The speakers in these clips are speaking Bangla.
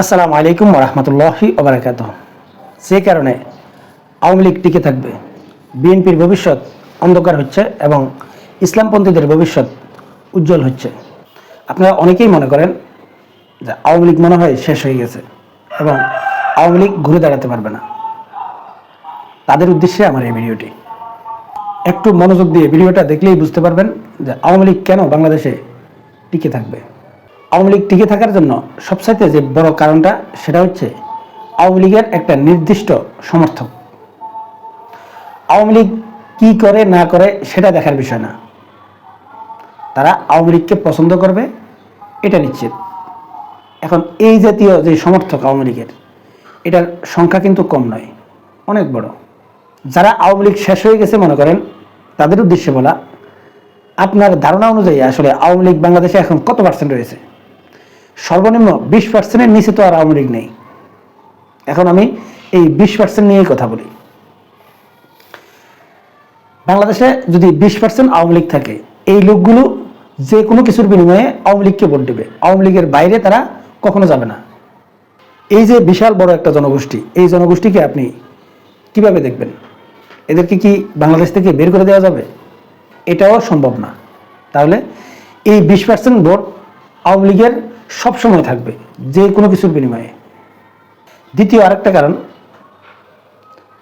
আসসালামু আলাইকুম রহমতুল্লাহি ওবরাকাত সে কারণে আওয়ামী লীগ টিকে থাকবে। বিএনপির ভবিষ্যৎ অন্ধকার হচ্ছে এবং ইসলামপন্থীদের ভবিষ্যৎ উজ্জ্বল হচ্ছে। আপনারা অনেকেই মনে করেন যে আওয়ামী লীগ মনে হয় শেষ হয়ে গেছে এবং আওয়ামী লীগ ঘুরে দাঁড়াতে পারবে না। তাদের উদ্দেশ্যে আমার এই ভিডিওটি। একটু মনোযোগ দিয়ে ভিডিওটা দেখলেই বুঝতে পারবেন যে আওয়ামী লীগ কেন বাংলাদেশে টিকে থাকবে। আওয়ামী লীগ টিকে থাকার জন্য সবচাইতে যে বড় কারণটা, সেটা হচ্ছে আওয়ামী লীগের একটা নির্দিষ্ট সমর্থক। আওয়ামী লীগ কী করে, না করে, সেটা দেখার বিষয় না। তারা আওয়ামী লীগকে পছন্দ করবে, এটা নিশ্চিত। এখন এই জাতীয় যে সমর্থক আওয়ামী লীগের, এটার সংখ্যা কিন্তু কম নয়, অনেক বড়। যারা আওয়ামী লীগ শেষ হয়ে গেছে, মনে করেন, তাদের উদ্দেশ্যে বলা, আপনার ধারণা অনুযায়ী আসলে আওয়ামী লীগ বাংলাদেশে এখন কত পার্সেন্ট রয়েছে? সর্বনিম্ন বিশ পার্সেন্টের নিচে তো আর আওয়ামী লীগ নেই। এখন আমি এই বিশ পার্সেন্ট নিয়েই কথা বলি। বাংলাদেশে যদি বিশ পার্সেন্ট আওয়ামী লীগ থাকে, এই লোকগুলো যে কোনো কিছুর বিনিময়ে আওয়ামী লীগকে ভোট দেবে। আওয়ামী লীগের বাইরে তারা কখনো যাবে না। এই যে বিশাল বড় একটা জনগোষ্ঠী, এই জনগোষ্ঠীকে আপনি কীভাবে দেখবেন? এদেরকে কি বাংলাদেশ থেকে বের করে দেওয়া যাবে? এটাও সম্ভব না। তাহলে এই বিশ পার্সেন্ট ভোট আওয়ামী লীগের সবসময় থাকবে, যে কোনো কিছুর বিনিময়ে। দ্বিতীয় আরেকটা কারণ,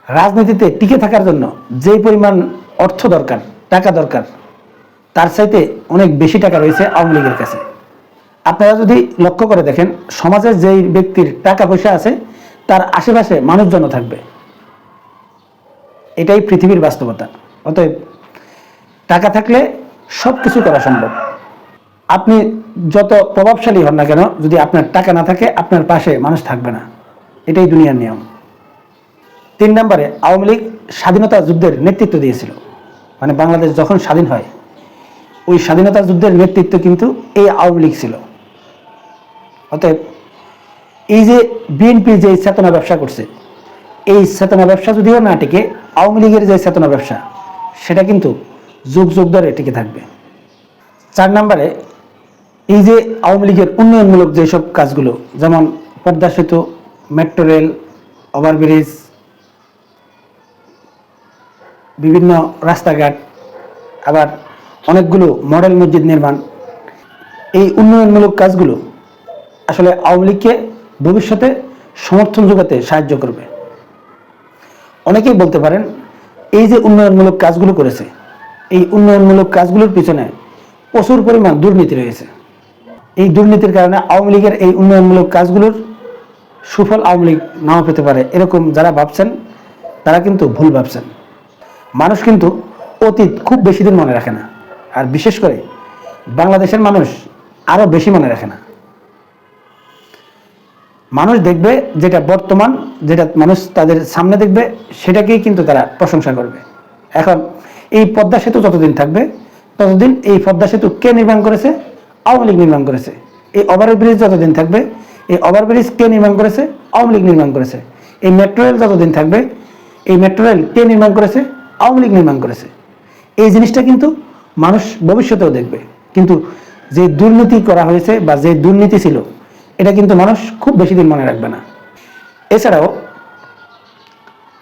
রাজনীতিতে টিকে থাকার জন্য যে পরিমাণ অর্থ দরকার, টাকা দরকার, তার চাইতে অনেক বেশি টাকা রয়েছে আওয়ামী লীগের কাছে। আপনারা যদি লক্ষ্য করে দেখেন, সমাজের যেই ব্যক্তির টাকা পয়সা আছে, তার আশেপাশে মানুষজন থাকবে। এটাই পৃথিবীর বাস্তবতা। অতএব টাকা থাকলে সব কিছু করা সম্ভব। আপনি যত প্রভাবশালী হন না কেন, যদি আপনার টাকা না থাকে, আপনার পাশে মানুষ থাকবে না। এটাই দুনিয়ার নিয়ম। তিন নম্বরে, আওয়ামী লীগ স্বাধীনতা যুদ্ধের নেতৃত্ব দিয়েছিল। মানে বাংলাদেশ যখন স্বাধীন হয়, ওই স্বাধীনতা যুদ্ধের নেতৃত্ব কিন্তু এই আওয়ামী লীগ ছিল। অতএব, এই যে বিএনপি যে চেতনা ব্যবসা করছে, এই চেতনা ব্যবসা যদিও না টিকে, আওয়ামী লীগের যে চেতনা ব্যবসা, সেটা কিন্তু যুগ যুগ ধরে টিকে থাকবে। চার নম্বরে এই যে আওয়ামী লীগের উন্নয়নমূলক যেসব কাজগুলো, যেমন পদ্মা সেতু মেট্রো রেল ওভারব্রিজ বিভিন্ন রাস্তাঘাট, আবার অনেকগুলো মডেল মসজিদ নির্মাণ, এই উন্নয়নমূলক কাজগুলো আসলে আওয়ামী লীগকে ভবিষ্যতে সমর্থন যোগাতে সাহায্য করবে। অনেকেই বলতে পারেন, এই যে উন্নয়নমূলক কাজগুলো করেছে, এই উন্নয়নমূলক কাজগুলোর পিছনে প্রচুর পরিমাণ দুর্নীতি রয়েছে। এই দুর্নীতির কারণে আওয়ামী লীগের এই উন্নয়নমূলক কাজগুলোর সুফল আওয়ামী লীগ নাও পেতে পারে। এরকম যারা ভাবছেন, তারা কিন্তু ভুল ভাবছেন। মানুষ কিন্তু অতীত খুব বেশি দিন মনে রাখে না। আর বিশেষ করে বাংলাদেশের মানুষ আরও বেশি মনে রাখে না। মানুষ দেখবে যেটা বর্তমান, যেটা মানুষ তাদের সামনে দেখবে, সেটাকেই কিন্তু তারা প্রশংসা করবে। এখন এই পদ্মা সেতু যতদিন থাকবে, ততদিন এই পদ্মা সেতু কে নির্মাণ করেছে? আওয়ামী লীগ নির্মাণ করেছে। এই ওভার ব্রিজ যতদিন থাকবে, এই ওভার ব্রিজ কে নির্মাণ করেছে? আওয়ামী লীগ নির্মাণ করেছে। এই মেট্রো রেল যতদিন থাকবে, এই মেট্রো রেল কে নির্মাণ করেছে? আওয়ামী লীগ নির্মাণ করেছে। এই জিনিসটা কিন্তু মানুষ ভবিষ্যতেও দেখবে। কিন্তু যে দুর্নীতি করা হয়েছে বা যে দুর্নীতি ছিল, এটা কিন্তু মানুষ খুব বেশি দিন মনে রাখবে না। এছাড়াও,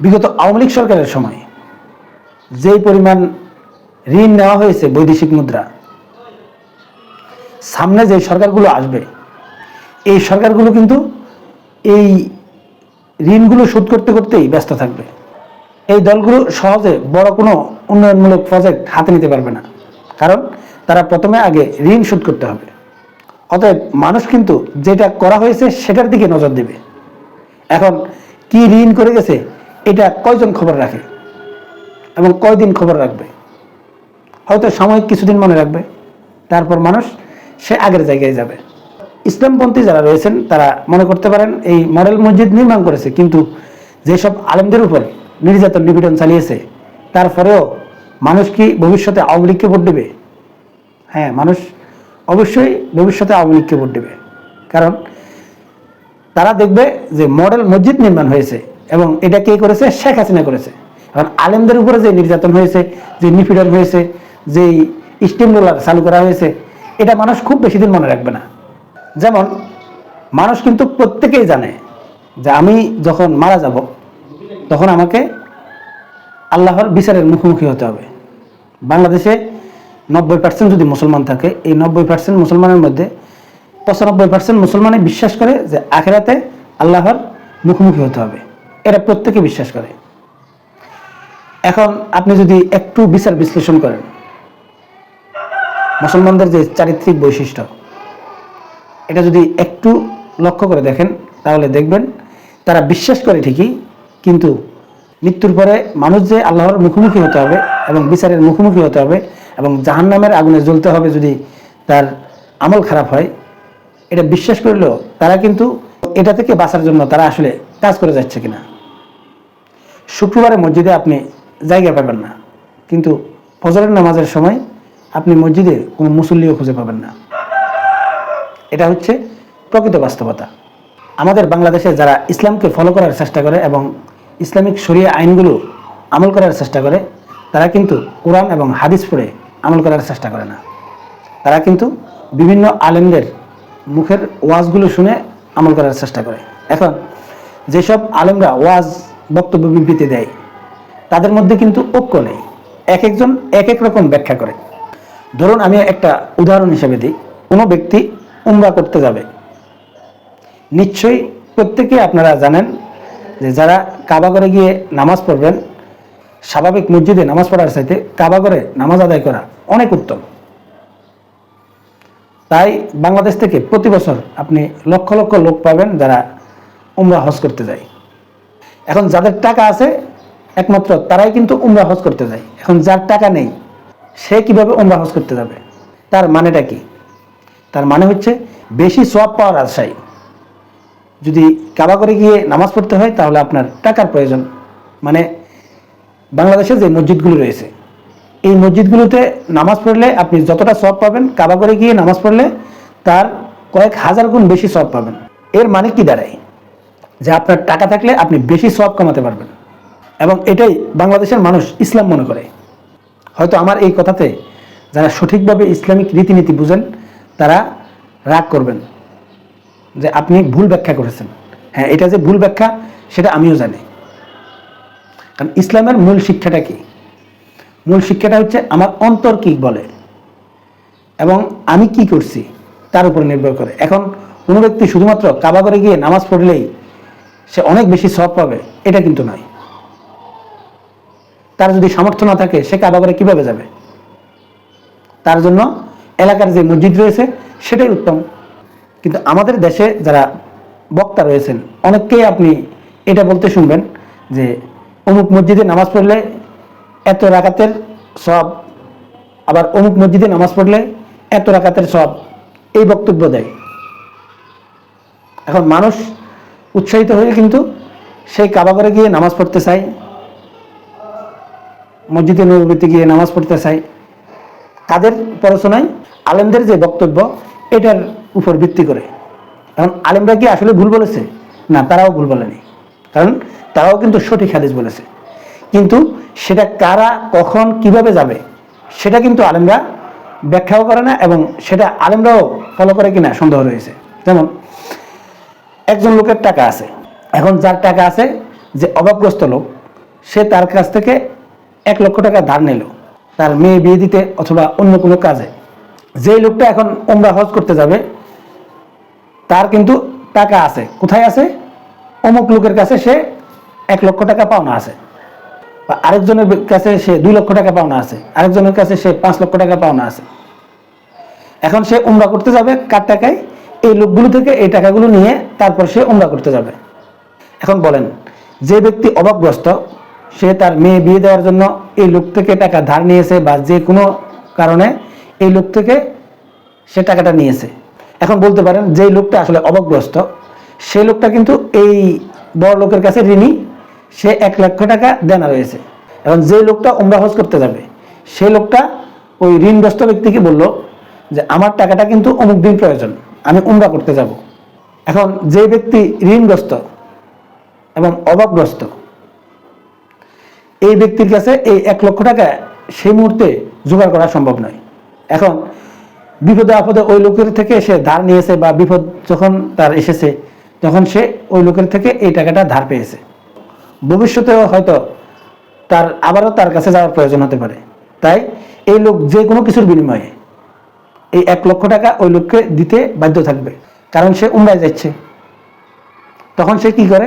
বিগত আওয়ামী লীগ সরকারের সময় যেই পরিমাণ ঋণ নেওয়া হয়েছে বৈদেশিক মুদ্রা সামনে যে সরকারগুলো আসবে, এই সরকারগুলো কিন্তু এই ঋণগুলো শোধ করতে করতেই ব্যস্ত থাকবে। এই দলগুলো সহজে বড় কোনো উন্নয়নমূলক প্রজেক্ট হাতে নিতে পারবে না। কারণ তারা প্রথমে আগে ঋণ শোধ করতে হবে। অতএব মানুষ কিন্তু যেটা করা হয়েছে সেটার দিকে নজর দেবে। এখন কি ঋণ করে গেছে, এটা কয়জন খবর রাখে এবং কয়দিন খবর রাখবে? হয়তো সাময়িক কিছুদিন মনে রাখবে। তারপর মানুষ সে আগের জায়গায় যাবে। ইসলামপন্থী যারা রয়েছেন, তারা মনে করতে পারেন এই মডেল মসজিদ নির্মাণ করেছে, কিন্তু যেসব আলেমদের উপর নির্যাতন নিপীড়ন চালিয়েছে তারপরেও মানুষ কি ভবিষ্যতে আওয়ামী লীগকে ভোট দেবে? হ্যাঁ মানুষ অবশ্যই ভবিষ্যতে আওয়ামী লীগকে ভোট দেবে। কারণ তারা দেখবে যে মডেল মসজিদ নির্মাণ হয়েছে এবং এটা কে করেছে? শেখ হাসিনা করেছে। এখন আলেমদের উপরে যে নির্যাতন হয়েছে, যে নিপীড়ন হয়েছে যে স্টিম রোলার চালু করা হয়েছে এটা মানুষ খুব বেশি দিন মনে রাখবে না। যেমন, মানুষ কিন্তু প্রত্যেকেই জানে যে আমি যখন মারা যাব, তখন আমাকে আল্লাহর বিচারের মুখোমুখি হতে হবে। বাংলাদেশে নব্বই পার্সেন্ট যদি মুসলমান থাকে, এই নব্বই পার্সেন্ট মুসলমানের মধ্যে পঁচানব্বই পার্সেন্ট মুসলমানই বিশ্বাস করে যে আখেরাতে আল্লাহর মুখোমুখি হতে হবে। এরা প্রত্যেকে বিশ্বাস করে। এখন আপনি যদি একটু বিচার বিশ্লেষণ করেন মুসলমানদের যে চারিত্রিক বৈশিষ্ট্য, এটা যদি একটু লক্ষ্য করে দেখেন, তাহলে দেখবেন তারা বিশ্বাস করে ঠিকই, কিন্তু মৃত্যুর পরে মানুষ যে আল্লাহর মুখোমুখি হতে হবে এবং বিচারের মুখোমুখি হতে হবে এবং জাহান্নামের আগুনে জ্বলতে হবে যদি তার আমল খারাপ হয়, এটা বিশ্বাস করলেও তারা কিন্তু এটা থেকে বাঁচার জন্য তারা আসলে কাজ করে যাচ্ছে কিনা। শুক্রবারে মসজিদে আপনি জায়গা পাবেন না, কিন্তু ফজরের নামাজের সময় আপনি মসজিদে কোনো মুসল্লিও খুঁজে পাবেন না। এটা হচ্ছে প্রকৃত বাস্তবতা। আমাদের বাংলাদেশে যারা ইসলামকে ফলো করার চেষ্টা করে এবং ইসলামিক শরিয়া আইনগুলো আমল করার চেষ্টা করে, তারা কিন্তু কোরআন এবং হাদিস পড়ে আমল করার চেষ্টা করে না। তারা কিন্তু বিভিন্ন আলেমদের মুখের ওয়াজগুলো শুনে আমল করার চেষ্টা করে। এখন যেসব আলেমরা ওয়াজ, বক্তব্য বিবৃতি দেয়, তাদের মধ্যে কিন্তু ঐক্য নেই। এক একজন এক এক রকম ব্যাখ্যা করে। ধরুন আমি একটা উদাহরণ হিসেবে দিই, কোনো ব্যক্তি উমরা করতে যাবে। নিশ্চয়ই প্রত্যেকে আপনারা জানেন যে যারা কাবাগরে গিয়ে নামাজ পড়বেন, স্বাভাবিক মসজিদে নামাজ পড়ার চাইতে কাবাগরে নামাজ আদায় করা অনেক উত্তম। তাই বাংলাদেশ থেকে প্রতি বছর আপনি লক্ষ লক্ষ লোক পাবেন যারা উমরা হজ করতে যায়। এখন যাদের টাকা আছে, একমাত্র তারাই কিন্তু উমরা হজ করতে যায়। এখন যার টাকা নেই সে কীভাবে উমরা হজ করতে যাবে? তার মানেটা কি? তার মানে হচ্ছে বেশি সোয়াব পাওয়ার আশায় যদি কাবা করে গিয়ে নামাজ পড়তে হয়, তাহলে আপনার টাকার প্রয়োজন। মানে বাংলাদেশে যে মসজিদগুলো রয়েছে, এই মসজিদগুলোতে নামাজ পড়লে আপনি যতটা সব পাবেন, কাবা করে গিয়ে নামাজ পড়লে তার কয়েক হাজার গুণ বেশি সব পাবেন। এর মানে কি দাঁড়ায়? যে আপনার টাকা থাকলে আপনি বেশি সব কামাতে পারবেন। এবং এটাই বাংলাদেশের মানুষ ইসলাম মনে করে। হয়তো আমার এই কথাতে যারা সঠিকভাবে ইসলামিক রীতিনীতি বুঝেন, তারা রাগ করবেন যে আপনি ভুল ব্যাখ্যা করেছেন। হ্যাঁ এটা যে ভুল ব্যাখ্যা, সেটা আমিও জানি। কারণ ইসলামের মূল শিক্ষাটা কি? মূল শিক্ষাটা হচ্ছে আমার অন্তর কি বলে এবং আমি কি করছি তার উপর নির্ভর করে। এখন কোনো ব্যক্তি শুধুমাত্র কাবা করে গিয়ে নামাজ পড়লেই সে অনেক বেশি সব পাবে, এটা কিন্তু নয়। তার যদি সামর্থ্য না থাকে, সে কাবা করে কীভাবে যাবে? তার জন্য এলাকার যে মসজিদ রয়েছে, সেটাই উত্তম। কিন্তু আমাদের দেশে যারা বক্তা রয়েছেন, অনেককেই আপনি এটা বলতে শুনবেন যে অমুক মসজিদে নামাজ পড়লে এত রাকাতের সব আবার অমুক মসজিদে নামাজ পড়লে এত রাকাতের সব এই বক্তব্য দেয়। এখন মানুষ উৎসাহিত হয়ে কিন্তু সেই কাবা করে গিয়ে নামাজ পড়তে চায় মসজিদে নবীতে গিয়ে নামাজ পড়তে চায়, তাদের পড়াশোনায় আলেমদের যে বক্তব্য, এটার উপর ভিত্তি করে। এখন আলেমরা কি আসলে ভুল বলেছে? না, তারাও ভুল বলেনি। কারণ তারাও কিন্তু সঠিক হাদিস বলেছে। কিন্তু সেটা কারা, কখন, কীভাবে যাবে, সেটা কিন্তু আলেমরা ব্যাখ্যাও করে না এবং সেটা আলেমরাও ফলো করে কিনা সন্দেহ রয়েছে। যেমন, একজন লোকের টাকা আছে। এখন যার টাকা আছে যে অভাবগ্রস্ত লোক, সে তার কাছ থেকে এক লক্ষ টাকা ধার নিল। তার মেয়ে বিয়ে দিতে অথবা অন্য কোনো কাজে। যেই লোকটা এখন ওমরা হজ করতে যাবে, তার কিন্তু টাকা আছে। কোথায় আছে? অমুক লোকের কাছে সে এক লক্ষ টাকা পাওনা আছে। বা আরেকজনের কাছে সে দুই লক্ষ টাকা পাওনা আছে। আরেকজনের কাছে সে পাঁচ লক্ষ টাকা পাওনা আছে। এখন সে উমরা করতে যাবে কার টাকায়? এই লোকগুলো থেকে এই টাকাগুলো নিয়ে তারপর সে উমরা করতে যাবে। এখন বলেন, যে ব্যক্তি অভাবগ্রস্ত সে তার মেয়ে বিয়ে দেওয়ার জন্য এই লোক থেকে টাকা ধার নিয়েছে বা যে কোনো কারণে এই লোক থেকে সে টাকাটা নিয়েছে। এখন বলতে পারেন যে লোকটা আসলে অবগ্রস্ত সে লোকটা কিন্তু এই বড় লোকের কাছে ঋণী, সে এক লক্ষ টাকা দেনা রয়েছে। এখন যে লোকটা উমরা হজ করতে যাবে, সে লোকটা ওই ঋণগ্রস্ত ব্যক্তিকে বলল যে আমার টাকাটা কিন্তু অমুক দিন প্রয়োজন, আমি উমরা করতে যাব। এখন যে ব্যক্তি ঋণগ্রস্ত এবং অভাবগ্রস্ত এই ব্যক্তির কাছে এই এক লক্ষ টাকা সেই মুহূর্তে জোগাড় করা সম্ভব নয়। এখন বিপদে আপদে ওই লোকের থেকে সে ধার নিয়েছে বা বিপদ যখন তার এসেছে, তখন সে ওই লোকের থেকে এই টাকাটা ধার পেয়েছে। ভবিষ্যতেও হয়তো তার আবারও তার কাছে যাওয়ার প্রয়োজন হতে পারে। তাই এই লোক যে কোনো কিছুর বিনিময়ে এই এক লক্ষ টাকা ওই লোককে দিতে বাধ্য থাকবে। কারণ সে উমরায় যাচ্ছে। তখন সে কি করে?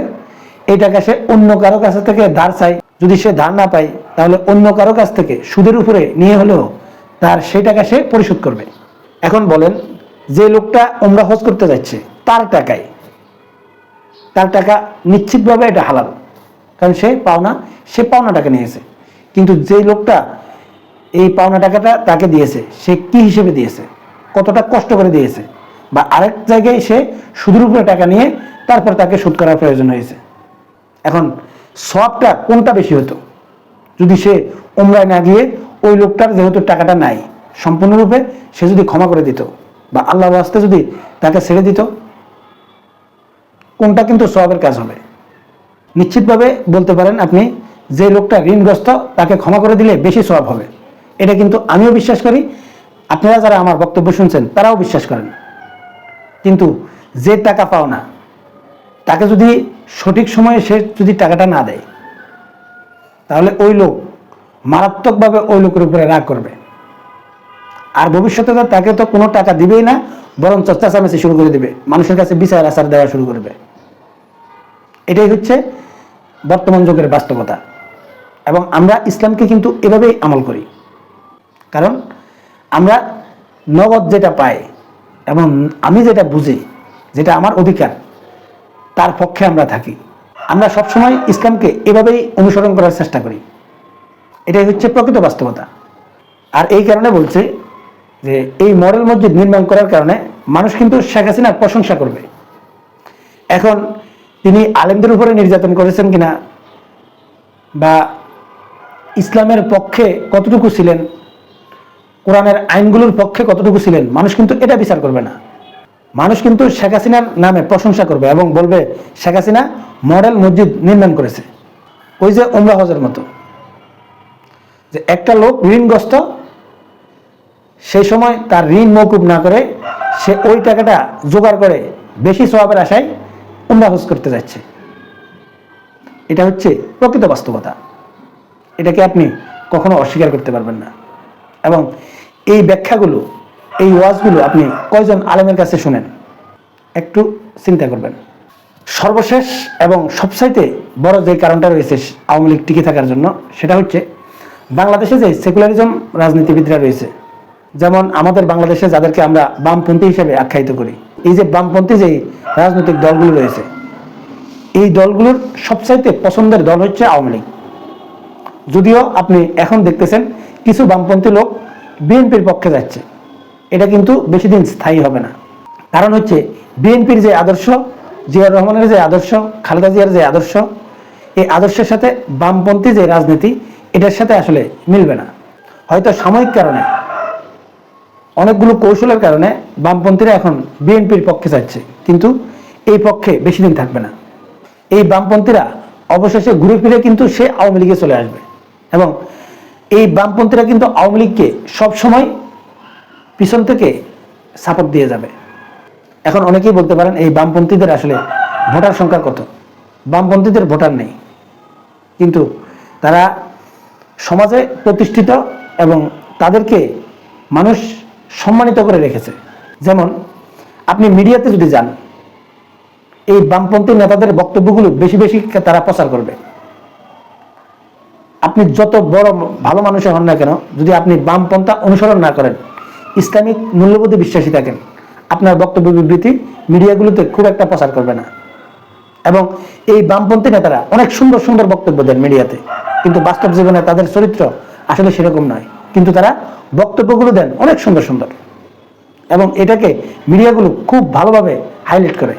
এই টাকা সে অন্য কারও কাছ থেকে ধার চায়। যদি সে ধার না পায়, তাহলে অন্য কারও কাছ থেকে সুদের উপরে নিয়ে হলেও তার সেই টাকা সে পরিশোধ করবে। এখন বলেন, যে লোকটা উমরা হজ করতে যাচ্ছে, তার টাকায়, তার টাকা নিশ্চিতভাবে এটা হালাল, কারণ সে পাওনা সে পাওনা টাকা নিয়েছে। কিন্তু যে লোকটা এই পাওনা টাকাটা তাকে দিয়েছে, সে কি হিসেবে দিয়েছে, কতটা কষ্ট করে দিয়েছে, বা আরেক জায়গায় সে সুদের উপরে টাকা নিয়ে তারপর তাকে সুদ করার প্রয়োজন হয়েছে। এখন সবটা কোনটা বেশি হতো? যদি সে উমরায় না গিয়ে ওই লোকটার যেহেতু টাকাটা নাই, সম্পূর্ণরূপে সে যদি ক্ষমা করে দিত বা আল্লাহ রাস্তে যদি তাকে ছেড়ে দিত, কোনটা কিন্তু সবের কাজ হবে। নিশ্চিতভাবে বলতে পারেন আপনি, যে লোকটা ঋণগ্রস্ত তাকে ক্ষমা করে দিলে বেশি সব হবে। এটা কিন্তু আমিও বিশ্বাস করি, আপনারা যারা আমার বক্তব্য শুনছেন তারাও বিশ্বাস করেন। কিন্তু যে টাকা পাও না তাকে যদি সঠিক সময়ে সে যদি টাকাটা না দেয়, তাহলে ওই লোক মারাত্মকভাবে ওই লোকের উপরে রাগ করবে। আর ভবিষ্যতে তো তাকে তো কোনো টাকা দিবেই না বরং চেঁচামেচি শুরু করে দিবে। মানুষের কাছে বিচার আচার দেওয়া শুরু করবে। এটাই হচ্ছে বর্তমান যুগের বাস্তবতা। এবং আমরা ইসলামকে কিন্তু এভাবেই আমল করি। কারণ আমরা নগদ যেটা পাই, এবং আমি যেটা বুঝি, যেটা আমার অধিকার তার পক্ষে আমরা থাকি। আমরা সবসময় ইসলামকে এভাবেই অনুসরণ করার চেষ্টা করি। এটাই হচ্ছে প্রকৃত বাস্তবতা। আর এই কারণে বলছে যে, এই মডেল মসজিদ নির্মাণ করার কারণে মানুষ কিন্তু শেখ হাসিনার প্রশংসা করবে। এখন তিনি আলেমদের উপরে নির্যাতন করেছেন কিনা বা ইসলামের পক্ষে কতটুকু ছিলেন, কোরআনের আইনগুলোর পক্ষে কতটুকু ছিলেন, মানুষ কিন্তু এটা বিচার করবে না। মানুষ কিন্তু শেখ হাসিনার নামে প্রশংসা করবে এবং বলবে, শেখ হাসিনা মডেল মসজিদ নির্মাণ করেছে। ওই যে উমরা হজের মতো। যে একটা লোক ঋণগ্রস্ত, সেই সময় তার ঋণ মৌকুব না করে সে ওই টাকাটা জোগাড় করে বেশি স্বভাবের আশায় উমরা হজ করতে যাচ্ছে। এটা হচ্ছে প্রকৃত বাস্তবতা। এটাকে আপনি কখনো অস্বীকার করতে পারবেন না। এবং এই ব্যাখ্যাগুলো এই ওয়াজগুলো আপনি কয়জন আলেমের কাছে শুনেন? একটু চিন্তা করবেন। সর্বশেষ এবং সবচাইতে বড় যে কারণটা রয়েছে আওয়ামী লীগ টিকে থাকার জন্য, সেটা হচ্ছে বাংলাদেশে যে সেকুলারিজম রাজনীতিবিদরা রয়েছে, যেমন আমাদের বাংলাদেশে যাদেরকে আমরা বামপন্থী হিসেবে আখ্যায়িত করি, এই যে বামপন্থী যে রাজনৈতিক দলগুলো রয়েছে, এই দলগুলোর সবচাইতে পছন্দের দল হচ্ছে আওয়ামী লীগ। যদিও আপনি এখন দেখতেছেন কিছু বামপন্থী লোক বিএনপির পক্ষে যাচ্ছে এটা কিন্তু বেশি দিন স্থায়ী হবে না। কারণ হচ্ছে বিএনপির যে আদর্শ, জিয়াউর রহমানের যে আদর্শ, খালেদা জিয়ার যে আদর্শ, এই আদর্শের সাথে বামপন্থী যে রাজনীতি, এটার সাথে আসলে মিলবে না। হয়তো সাময়িক কারণে, অনেকগুলো কৌশলের কারণে বামপন্থীরা এখন বিএনপির পক্ষে যাচ্ছে, কিন্তু এই পক্ষে বেশি দিন থাকবে না। এই বামপন্থীরা অবশেষে ঘুরে ফিরে কিন্তু সে আওয়ামী লীগে চলে আসবে। এবং এই বামপন্থীরা কিন্তু আওয়ামী লীগকে সবসময় পিছন থেকে সাপোর্ট দিয়ে যাবে। এখন অনেকেই বলতে পারেন, এই বামপন্থীদের আসলে ভোটার সংখ্যা কত? বামপন্থীদের ভোটার নেই। কিন্তু তারা সমাজে প্রতিষ্ঠিত এবং তাদেরকে মানুষ সম্মানিত করে রেখেছে। যেমন, আপনি মিডিয়াতে যদি যান, এই বামপন্থী নেতাদের বক্তব্যগুলো বেশি বেশি তারা প্রচার করবে। আপনি যত বড় ভালো মানুষের হন না কেন, যদি আপনি বামপন্থা অনুসরণ না করেন ইসলামিক মূল্যবোধে বিশ্বাসী থাকেন। আপনার বক্তব্য বিবৃতি মিডিয়াগুলোতে খুব একটা প্রচার করবে না। এবং এই বামপন্থী নেতারা অনেক সুন্দর সুন্দর বক্তব্য দেন মিডিয়াতে। কিন্তু বাস্তব জীবনে তাদের চরিত্র আসলে সেরকম নয়। কিন্তু তারা বক্তব্যগুলো দেন অনেক সুন্দর সুন্দর। এবং এটাকে মিডিয়াগুলো খুব ভালোভাবে হাইলাইট করে।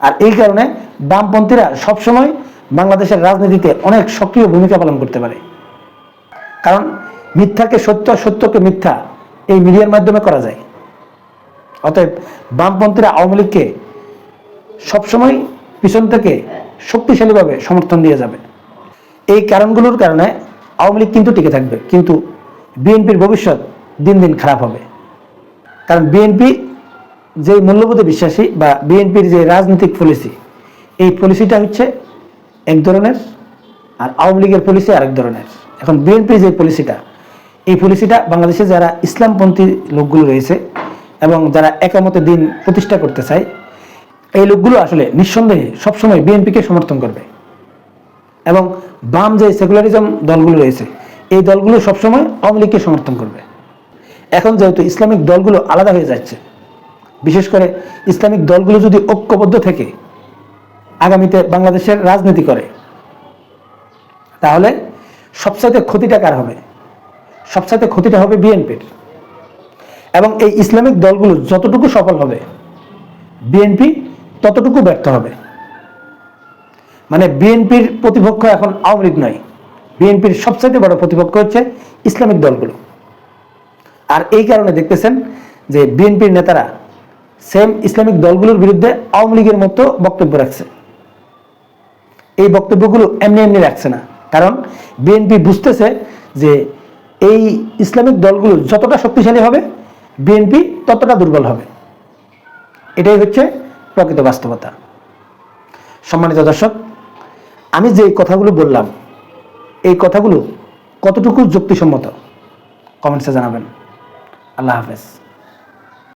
আর এই কারণে বামপন্থীরা সবসময় বাংলাদেশের রাজনীতিতে অনেক সক্রিয় ভূমিকা পালন করতে পারে। কারণ মিথ্যাকে সত্য সত্যকে মিথ্যা এই মিডিয়ার মাধ্যমে করা যায়। অতএব বামপন্থীরা আওয়ামী লীগকে সবসময় পিছন থেকে শক্তিশালীভাবে সমর্থন দিয়ে যাবে। এই কারণগুলোর কারণে আওয়ামী লীগ কিন্তু টিকে থাকবে। কিন্তু বিএনপির ভবিষ্যৎ দিন দিন খারাপ হবে। কারণ বিএনপি যে মূল্যবোধে বিশ্বাসী বা বিএনপির যে রাজনৈতিক পলিসি, এই পলিসিটা হচ্ছে এক ধরনের আর আওয়ামী লীগের পলিসি আরেক ধরনের। এখন বিএনপির যে পলিসিটা এই পলিসিটা বাংলাদেশে যারা ইসলামপন্থী লোকগুলো রয়েছে এবং যারা একামতে দিন প্রতিষ্ঠা করতে চায়, এই লোকগুলো আসলে নিঃসন্দেহে সবসময় বিএনপিকে সমর্থন করবে। এবং বাম যে সেকুলারিজম দলগুলো রয়েছে, এই দলগুলো সবসময় আওয়ামী লীগকে সমর্থন করবে। এখন যেহেতু ইসলামিক দলগুলো আলাদা হয়ে যাচ্ছে, বিশেষ করে ইসলামিক দলগুলো যদি ঐক্যবদ্ধ থেকে আগামীতে বাংলাদেশের রাজনীতি করে, তাহলে সবচাইতে ক্ষতিটা কার হবে? সবচাইতে ক্ষতিটা হবে বিএনপির। এবং এই ইসলামিক দলগুলো যতটুকু সফল হবে, বিএনপি ততটুকু ব্যর্থ হবে। মানে বিএনপির প্রতিপক্ষ এখন আওয়ামী লীগ নয়, বিএনপির সবচাইতে বড় প্রতিপক্ষ হচ্ছে ইসলামিক দলগুলো। আর এই কারণে দেখতেছেন যে বিএনপির নেতারা সেম ইসলামিক দলগুলোর বিরুদ্ধে আওয়ামী লীগের মতো বক্তব্য রাখছে। এই বক্তব্যগুলো এমনি এমনি রাখছে না। কারণ বিএনপি বুঝতেছে যে এই ইসলামিক দলগুলো যতটা শক্তিশালী হবে, বিএনপি ততটা দুর্বল হবে। এটাই হচ্ছে প্রকৃত বাস্তবতা। সম্মানিত দর্শক, আমি যে কথাগুলো বললাম, এই কথাগুলো কতটুকু যুক্তিসম্মত? কমেন্টসে জানাবেন। আল্লাহ হাফেজ।